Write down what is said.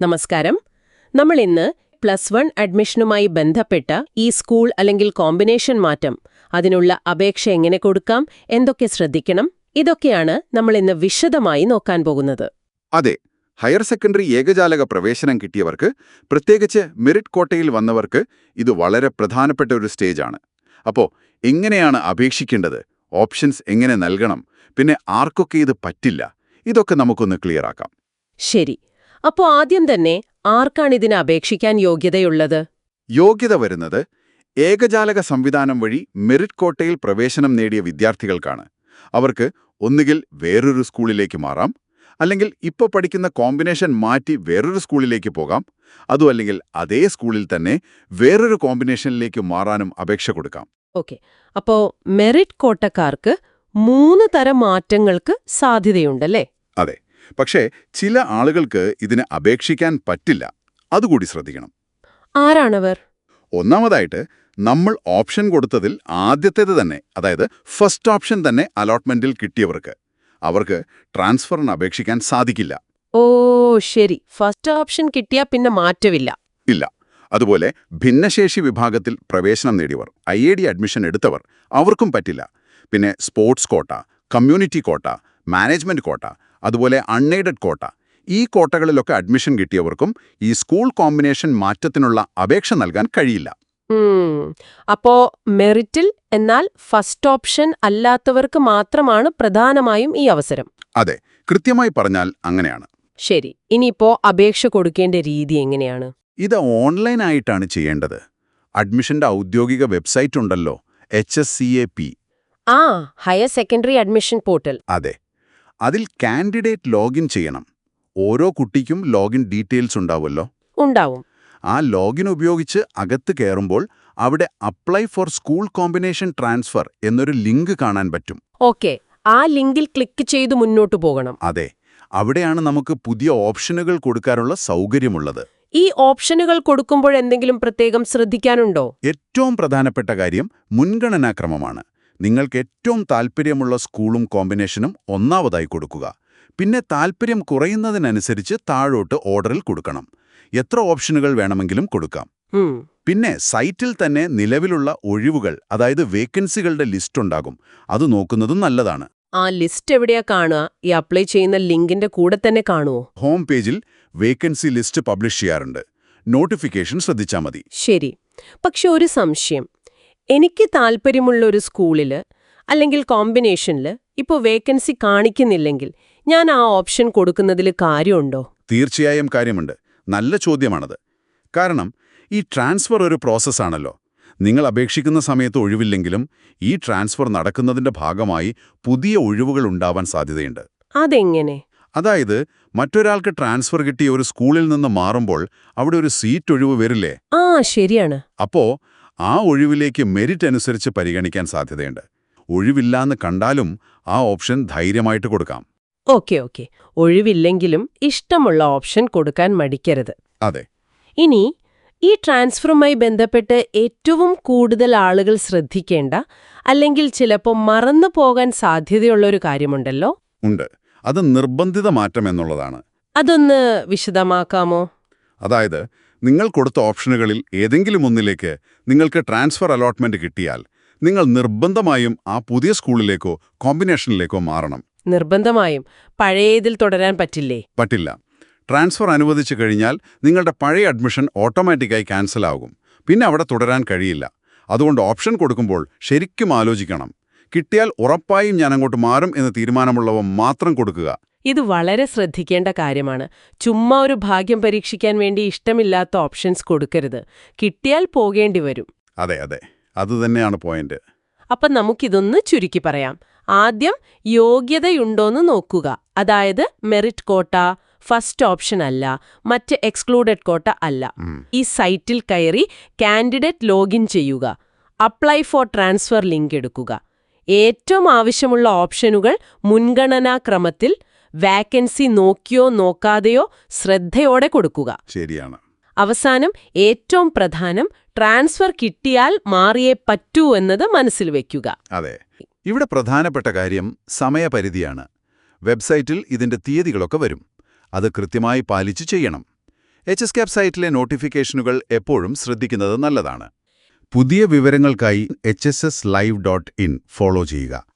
നമസ്കാരം. നമ്മൾ ഇന്ന് പ്ലസ് വൺ അഡ്മിഷനുമായി ബന്ധപ്പെട്ട ഈ സ്കൂൾ അല്ലെങ്കിൽ കോമ്പിനേഷൻ മാറ്റം അതിനുള്ള അപേക്ഷ എങ്ങനെ കൊടുക്കാം എന്തൊക്കെ ശ്രദ്ധിക്കണം ഇതൊക്കെയാണ് നമ്മൾ ഇന്ന് വിശദമായി നോക്കാൻ പോകുന്നത്. അതെ ഹയർ സെക്കൻഡറി ഏകജാലക പ്രവേശനം കിട്ടിയവർക്ക് പ്രത്യേകിച്ച് മെറിറ്റ് കോട്ടയിൽ വന്നവർക്ക് ഇത് വളരെ പ്രധാനപ്പെട്ട ഒരു സ്റ്റേജാണ് അപ്പോൾ എങ്ങനെയാണ് അപേക്ഷിക്കേണ്ടത് ഓപ്ഷൻസ് എങ്ങനെ നൽകണം പിന്നെ ആർക്കൊക്കെ ഇത് പറ്റില്ല ഇതൊക്കെ നമുക്കൊന്ന് ക്ലിയറാക്കാം ശരി അപ്പോ ആദ്യം തന്നെ ആർക്കാണ് ഇതിന് അപേക്ഷിക്കാൻ യോഗ്യതയുള്ളത്? യോഗ്യത വരുന്നത് ഏകജാലക സംവിധാനം വഴി മെറിറ്റ് കോട്ടയിൽ പ്രവേശനം നേടിയ വിദ്യാർത്ഥികൾക്കാണ്. അവർക്ക് ഒന്നുകിൽ വേറൊരു സ്കൂളിലേക്ക് മാറാം അല്ലെങ്കിൽ ഇപ്പോൾ പഠിക്കുന്ന കോമ്പിനേഷൻ മാറ്റി വേറൊരു സ്കൂളിലേക്ക് പോകാം അതും അല്ലെങ്കിൽ അതേ സ്കൂളിൽ തന്നെ വേറൊരു കോമ്പിനേഷനിലേക്ക് മാറാനും അപേക്ഷ കൊടുക്കാം. ഓക്കെ. അപ്പോ മെറിറ്റ് കോട്ടക്കാർക്ക് മൂന്ന് തരം മാറ്റങ്ങൾക്ക് സാധ്യതയുണ്ടല്ലേ? അതെ. പക്ഷേ ചില ആളുകൾക്ക് ഇതിന് അപേക്ഷിക്കാൻ പറ്റില്ല. അതുകൂടി ശ്രദ്ധിക്കണം. ആരാണവർ? ഒന്നാമതായിട്ട് നമ്മൾ ഓപ്ഷൻ കൊടുത്തതിൽ ആദ്യത്തേത് തന്നെ അതായത് ഫസ്റ്റ് ഓപ്ഷൻ തന്നെ അലോട്ട്മെന്റിൽ കിട്ടിയവർക്ക്. അവർക്ക് ട്രാൻസ്ഫറിന് അപേക്ഷിക്കാൻ സാധിക്കില്ല. ഓ ശരി. ഫസ്റ്റ് ഓപ്ഷൻ കിട്ടിയാ പിന്നെ മാറ്റമില്ല. ഇല്ല. അതുപോലെ ഭിന്നശേഷി വിഭാഗത്തിൽ പ്രവേശനം നേടിയവർ ഐ എ ഡി അഡ്മിഷൻ എടുത്തവർ അവർക്കും പറ്റില്ല. പിന്നെ sports quota community quota management കോട്ട അതുപോലെ അൺഎയ്ഡഡ് കോട്ട ഈ കോട്ടകളിലൊക്കെ അഡ്മിഷൻ കിട്ടിയവർക്കും ഈ സ്കൂൾ കോമ്പിനേഷൻ മാറ്റത്തിനുള്ള അപേക്ഷ നൽകാൻ കഴിയില്ല. അപ്പോ മെറിറ്റിൽ എന്നാൽ ഫസ്റ്റ് ഓപ്ഷൻ അല്ലാത്തവർക്ക് മാത്രമാണ് പ്രധാനമായും ഈ അവസരം. അതെ കൃത്യമായി പറഞ്ഞാൽ അങ്ങനെയാണ്. ശരി ഇനിയിപ്പോ അപേക്ഷ കൊടുക്കേണ്ട രീതി എങ്ങനെയാണ്? ഇത് ഓൺലൈനായിട്ടാണ് ചെയ്യേണ്ടത്. അഡ്മിഷന്റെ ഔദ്യോഗിക വെബ്സൈറ്റ് ഉണ്ടല്ലോ H S C A P ആ ഹയർ സെക്കൻഡറി അഡ്മിഷൻ പോർട്ടൽ അതെ. അതിൽ കാൻഡിഡേറ്റ് ലോഗിൻ ചെയ്യണം. ഓരോ കുട്ടിക്കും ലോഗിൻ ഡീറ്റെയിൽസ് ഉണ്ടാവുമല്ലോ? ഉണ്ടാവും. ആ ലോഗിൻ ഉപയോഗിച്ച് അകത്ത് കയറുമ്പോൾ അവിടെ apply for school combination transfer എന്നൊരു ലിങ്ക് കാണാൻ പറ്റും. ഓക്കെ. ആ ലിങ്കിൽ ക്ലിക്ക് ചെയ്ത് മുന്നോട്ട് പോകണം. അതെ. അവിടെയാണ് നമുക്ക് പുതിയ ഓപ്ഷനുകൾ കൊടുക്കാനുള്ള സൗകര്യമുള്ളത്. ഈ ഓപ്ഷനുകൾ കൊടുക്കുമ്പോൾ എന്തെങ്കിലും പ്രത്യേകം ശ്രദ്ധിക്കാനുണ്ടോ? ഏറ്റവും പ്രധാനപ്പെട്ട കാര്യം മുൻഗണനാക്രമമാണ്. നിങ്ങൾക്ക് ഏറ്റവും താൽപ്പര്യമുള്ള സ്കൂളും കോമ്പിനേഷനും ഒന്നാമതായി കൊടുക്കുക. പിന്നെ താൽപ്പര്യം കുറയുന്നതിനനുസരിച്ച് താഴോട്ട് ഓർഡറിൽ കൊടുക്കണം. എത്ര ഓപ്ഷനുകൾ വേണമെങ്കിലും കൊടുക്കാം. പിന്നെ സൈറ്റിൽ തന്നെ നിലവിലുള്ള ഒഴിവുകൾ അതായത് വേക്കൻസികളുടെ ലിസ്റ്റ് ഉണ്ടാകും. അത് നോക്കുന്നതും നല്ലതാണ്. ആ ലിസ്റ്റ് എവിടെയാ കാണുക? ഈ അപ്ലൈ ചെയ്യുന്ന ലിങ്കിന്റെ കൂടെ തന്നെ കാണുമോ ഹോം പേജിൽ വേക്കൻസി ലിസ്റ്റ് പബ്ലിഷ് ചെയ്യാറുണ്ട്. നോട്ടിഫിക്കേഷൻ ശ്രദ്ധിച്ചാൽ മതി. ശരി. പക്ഷെ ഒരു സംശയം. എനിക്ക് താല്പര്യമുള്ള ഒരു സ്കൂളിൽ അല്ലെങ്കിൽ കോമ്പിനേഷനിൽ ഇപ്പോൾ വേക്കൻസി കാണിക്കുന്നില്ലെങ്കിൽ ഞാൻ ആ ഓപ്ഷൻ കൊടുക്കുന്നതിൽ കാര്യമുണ്ടോ? തീർച്ചയായും കാര്യമുണ്ട്. നല്ല ചോദ്യമാണത്. കാരണം ഈ ട്രാൻസ്ഫർ ഒരു പ്രോസസ്സാണല്ലോ. നിങ്ങൾ അപേക്ഷിക്കുന്ന സമയത്ത് ഒഴിവില്ലെങ്കിലും ഈ ട്രാൻസ്ഫർ നടക്കുന്നതിന്റെ ഭാഗമായി പുതിയ ഒഴിവുകൾ ഉണ്ടാവാൻ സാധ്യതയുണ്ട്. അതെങ്ങനെ? അതായത് മറ്റൊരാൾക്ക് ട്രാൻസ്ഫർ കിട്ടിയ ഒരു സ്കൂളിൽ നിന്ന് മാറുമ്പോൾ അവിടെ ഒരു സീറ്റ് ഒഴിവ് വരില്ലേ? ആ ശരിയാണ്. അപ്പോ ആ ഒഴിവിലേക്ക് മെരിറ്റ് അനുസരിച്ച് പരിഗണിക്കാൻ സാധ്യതയുണ്ട്. ഒഴിവില്ലാന്ന് കണ്ടാലും ആ ഓപ്ഷൻ ധൈര്യമായിട്ട് കൊടുക്കാം. Okay okay. ഒഴിവില്ലെങ്കിലും ഇഷ്ടമുള്ള ഓപ്ഷൻ കൊടുക്കാൻ മടിക്കരുത്. അതെ. ഇനി ഈ ട്രാൻസ്ഫറുമായി ബന്ധപ്പെട്ട് ഏറ്റവും കൂടുതൽ ആളുകൾ ശ്രദ്ധിക്കേണ്ട അല്ലെങ്കിൽ ചിലപ്പോൾ മറന്നു പോകാൻ സാധ്യതയുള്ള ഒരു കാര്യമുണ്ടല്ലോ? ഉണ്ട്. അത് നിർബന്ധിത മാറ്റം എന്നുള്ളതാണ്. അതൊന്ന് വിശദമാക്കാമോ? അതായത് നിങ്ങൾ കൊടുത്ത ഓപ്ഷനുകളിൽ ഏതെങ്കിലും ഒന്നിലേക്ക് നിങ്ങൾക്ക് ട്രാൻസ്ഫർ അലോട്ട്മെന്റ് കിട്ടിയാൽ നിങ്ങൾ നിർബന്ധമായും ആ പുതിയ സ്കൂളിലേക്കോ കോമ്പിനേഷനിലേക്കോ മാറണം. നിർബന്ധമായും. പഴയതിൽ തുടരാൻ പറ്റില്ലേ? പറ്റില്ല. ട്രാൻസ്ഫർ അനുവദിച്ചു കഴിഞ്ഞാൽ നിങ്ങളുടെ പഴയ അഡ്മിഷൻ ഓട്ടോമാറ്റിക്കായി ക്യാൻസൽ ആകും. പിന്നെ അവിടെ തുടരാൻ കഴിയില്ല. അതുകൊണ്ട് ഓപ്ഷൻ കൊടുക്കുമ്പോൾ ശരിക്കും ആലോചിക്കണം. കിട്ടിയാൽ ഉറപ്പായും ഞാൻ അങ്ങോട്ട് മാറും എന്ന് തീരുമാനമുള്ളവ മാത്രം കൊടുക്കുക. ഇത് വളരെ ശ്രദ്ധിക്കേണ്ട കാര്യമാണ്. ചുമ്മാ ഒരു ഭാഗ്യം പരീക്ഷിക്കാൻ വേണ്ടി ഇഷ്ടമില്ലാത്ത ഓപ്ഷൻസ് കൊടുക്കരുത്. കിട്ടിയാൽ പോകേണ്ടി വരും. അതെ അതെ. അതുതന്നെയാണ് പോയിന്റ് അപ്പം നമുക്കിതൊന്ന് ചുരുക്കി പറയാം. ആദ്യം യോഗ്യതയുണ്ടോന്ന് നോക്കുക. അതായത് മെറിറ്റ് കോട്ട ഫസ്റ്റ് ഓപ്ഷൻ അല്ല മറ്റ് എക്സ്ക്ലൂഡഡ് കോട്ട അല്ല. ഈ സൈറ്റിൽ കയറി കാൻഡിഡേറ്റ് ലോഗിൻ ചെയ്യുക. അപ്ലൈ ഫോർ ട്രാൻസ്ഫർ ലിങ്ക് എടുക്കുക. ഏറ്റവും ആവശ്യമുള്ള ഓപ്ഷനുകൾ മുൻഗണനാ ക്രമത്തിൽ വാക്കൻസി നോക്കിയോ നോക്കാതെയോ ശ്രദ്ധയോടെ കൊടുക്കുക. ശരിയാണ്. അവസാനം ഏറ്റവും പ്രധാനം ട്രാൻസ്ഫർ കിട്ടിയാൽ മാറിയേ പറ്റൂ എന്നത് മനസ്സിൽ വെക്കുക. അതെ. ഇവിടെ പ്രധാനപ്പെട്ട കാര്യം സമയപരിധിയാണ്. വെബ്സൈറ്റിൽ ഇതിന്റെ തീയതികളൊക്കെ വരും. അത് കൃത്യമായി പാലിച്ചു ചെയ്യണം. എച്ച് എസ് ക്യാപ് സൈറ്റിലെ നോട്ടിഫിക്കേഷനുകൾ എപ്പോഴും ശ്രദ്ധിക്കുന്നത് നല്ലതാണ്. പുതിയ വിവരങ്ങൾക്കായി H S S live dot in follow ചെയ്യുക.